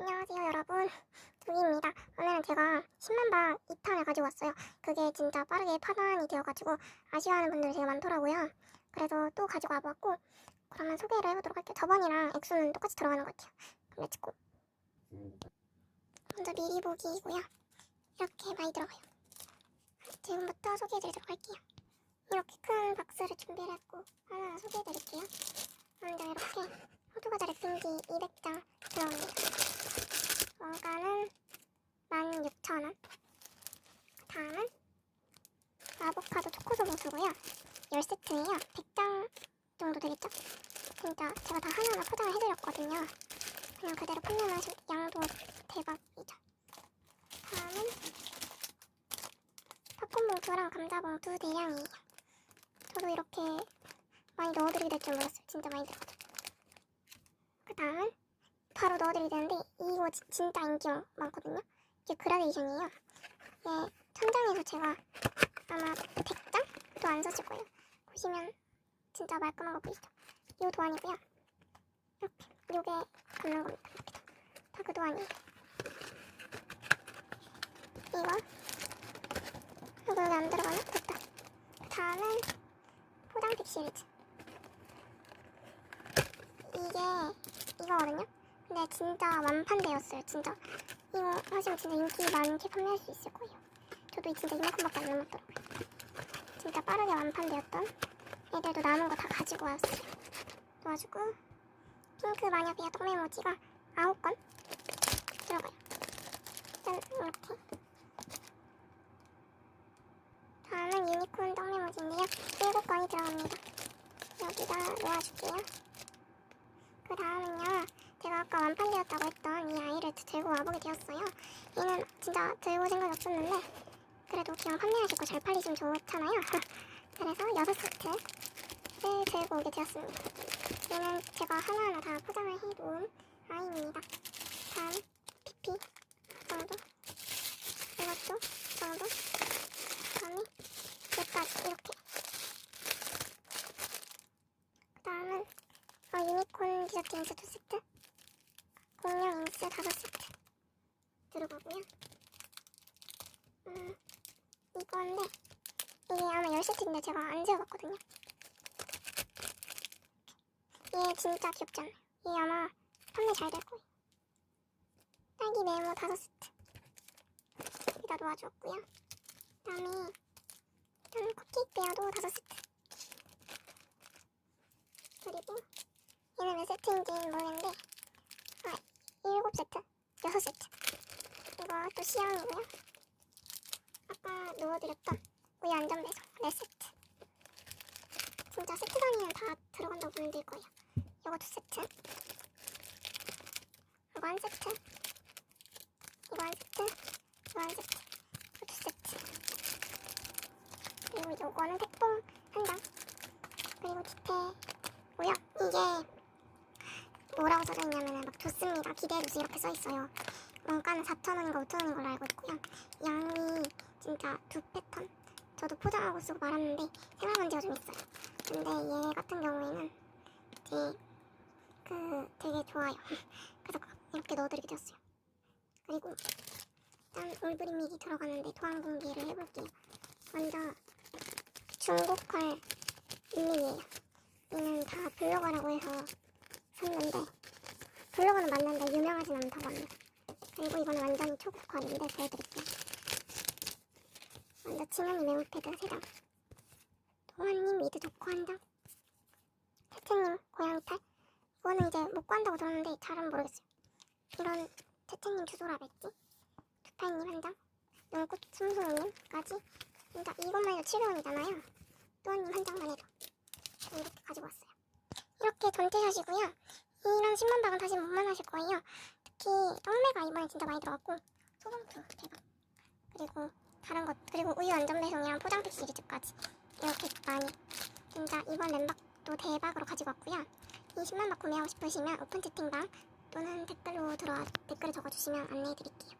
안녕하세요 여러분. 두기입니다. 오늘은 제가 10만박 2탄을 가지고 왔어요. 그게 진짜 빠르게 파단이 되어가지고 아쉬워하는 분들이 되게 많더라고요. 그래서 또 가지고 와봤고 그러면 소개를 해보도록 할게요. 저번이랑 액수는 똑같이 들어가는 것 같아요. 그럼 렛츠고 먼저 미리 보기이고요. 이렇게 많이 들어가요. 지금부터 소개해드리도록 할게요. 이렇게 큰 박스를 준비를 했고 하나 소개해드릴게요. 먼저 이렇게 호두과자 랩핑기 200장 들어갑니다 원가는 16,000원. 다음은 아보카도 초코소보스고요. 10세트예요. 100장 정도 되겠죠? 진짜 제가 다 하나하나 포장을 해드렸거든요. 그냥 그대로 판매하신 양도 대박이죠. 다음은 팝콘 봉투랑 감자 봉투 대량이에요. 저도 이렇게 많이 넣어드리게 될 줄 몰랐어요. 진짜 많이 들어가죠. 그 다음은 바로 넣어드리게 되는데 이거 지- 진짜 인기 많거든요. 이게 그라데이션이에요. 이게 천장에서 제가 아마 100장도 안 썼을 거예요. 보시면 진짜 말끔한 거 보이시죠? 이 도안이고요. 이렇게 요게 감는 겁니다. 다 그 도안이에요. 이거 이거 여기 안 들어가나? 됐다. 다음은 포장 팩 시리즈. 이게. 근데 진짜 완판되었어요. 진짜 이거 하시면 진짜 인기 많게 판매할 수 있을 거예요. 저도 진짜 이만큼밖에 안 남았더라고요. 진짜 빠르게 완판되었던 애들도 남은 거 다 가지고 왔어요. 도와주고 핑크 마녀 비아 떡메모지가 9건 들어가요. 짠 이렇게 다음은 유니콘 떡메모지인데요. 7건이 들어갑니다. 여기다 놓아줄게요. 그 다음은요. 제가 아까 완판되었다고 했던 이 아이를 들고 와보게 되었어요. 얘는 진짜 들고 생각이 없었는데 그래도 그냥 판매하실 거잘 팔리시면 좋잖아요. 그래서 여섯 세트를 들고 오게 되었습니다. 얘는 제가 하나하나 다 포장을 해놓은 아이입니다. 다음 피피 정도 이것도 정도 다음에 여기까지 이렇게 그 다음은 어, 유니콘 디저트 인스 두 세트 공룡 인스 다섯 세트 들어가고요. 음, 이건데 이게 아마 10세트인데 제가 안 재워봤거든요. 얘 진짜 귀엽지 않나요? 얘 아마 판매 잘 될 거예요. 딸기 메모 다섯 세트 여기다 놓아주었고요. 그다음에 일단 컵케이크 베어도 다섯 세트 그리고 얘는 몇 세트인지는 모르겠는데 아, 일곱 세트? 여섯 세트. 이거 또 시향이고요. 아까 넣어드렸던 우유 안전배송 네 세트. 진짜 세트 단위는 다 들어간다고 보면 될 거예요. 이거 두 세트. 이거 한 세트. 이거 한 세트. 이거 한 세트. 이거 두 세트. 그리고 요거는 택봉 한 장. 그리고 디테고요 이게 뭐라고 써져 있냐면은 막 좋습니다. 기대해주세요 이렇게 써 있어요. 원가는 4,000원인가 5,000원인 걸로 알고 있고요. 양이 진짜 두 패턴. 저도 포장하고 쓰고 말았는데 생활 문제가 좀 있어요. 근데 얘 같은 경우에는 제그 되게 좋아요. 그래서 이렇게 넣어드리게 되었어요. 그리고 일단 올브리 미리 들어가는데 도안 공개를 해볼게요. 먼저 중고컬 릴리예요. 얘는 다 블로거라고 해서 블로그는 맞는데 유명하진 않다고 합니다. 그리고 이거는 완전히 초고퀄인데 보여드릴게요. 먼저 진현이 메모패드 3장 동환님 미드 조커 1장 태태님 고양이 탈 이거는 이제 못 구한다고 들었는데 잘은 모르겠어요. 이런 태태님 주소라 뱉지 두파이님 1장 눈꽃 숨소님까지 진짜 이것만 해도 700원이잖아요. 또한님 한 장만 해도 이렇게 가지고 왔어요. 이렇게 전체샷이고요. 이런 10만 박은 다시 못 만나실 거예요. 특히 떡매가 이번에 진짜 많이 들어갔고 소봉투 대박. 그리고 다른 것 그리고 우유 안전 배송이랑 포장팩 시리즈까지 이렇게 많이 진짜 이번 램박도 대박으로 가지고 왔고요. 이 10만 박 구매하고 싶으시면 오픈 채팅방 또는 댓글로 들어와 댓글을 적어주시면 안내해드릴게요.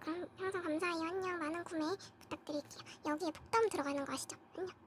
그럼 항상 감사해요. 안녕. 많은 구매 부탁드릴게요. 여기에 폭담 들어가는 거 아시죠? 안녕.